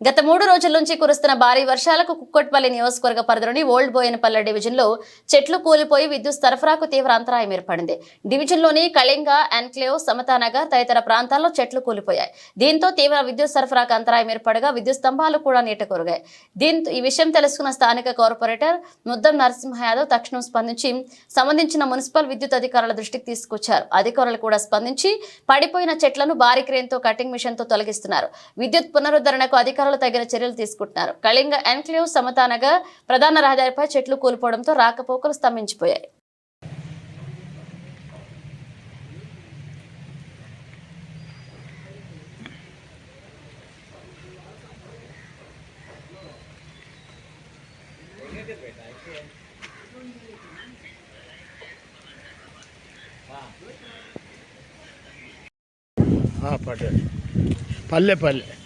గత మూడు రోజుల నుంచి కురుస్తున్న భారీ వర్షాలకు కుక్కట్పల్లి నియోజకవర్గ పరిధిలోని ఓల్డ్ బోయనపల్లె డివిజన్లో చెట్లు కూలిపోయి విద్యుత్ సరఫరాకు తీవ్ర అంతరాయం ఏర్పడింది. డివిజన్లోని కళింగ ఎన్క్లేవ్ సమతానగర్ తదితర ప్రాంతాల్లో చెట్లు కూలిపోయాయి. దీంతో తీవ్ర విద్యుత్ సరఫరాకు అంతరాయం ఏర్పడగా విద్యుత్ స్తంభాలు కూడా నీట కొరిగాయి. దీంతో ఈ విషయం తెలుసుకున్న స్థానిక కార్పొరేటర్ ముద్దం నరసింహ యాదవ్ తక్షణం స్పందించి సంబంధించిన మున్సిపల్ విద్యుత్ అధికారుల దృష్టికి తీసుకొచ్చారు. అధికారులు కూడా స్పందించి పడిపోయిన చెట్లను భారీ క్రేన్తో కటింగ్ మిషన్తో తొలగిస్తున్నారు. విద్యుత్ పునరుద్ధరణకు అధికారులు తగిన చర్యలు తీసుకుంటున్నారు. కళింగ ఎన్క్లేవ్ సమతానగా ప్రధాన రహదారిపై చెట్లు కూలిపోవడంతో రాకపోకలు స్తంభించిపోయాయి. ఆ,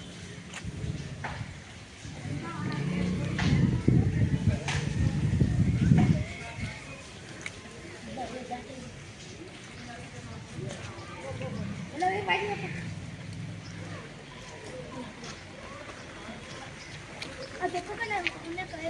పడ్డాడు పల్లె పల్లె అది ఎక్కడ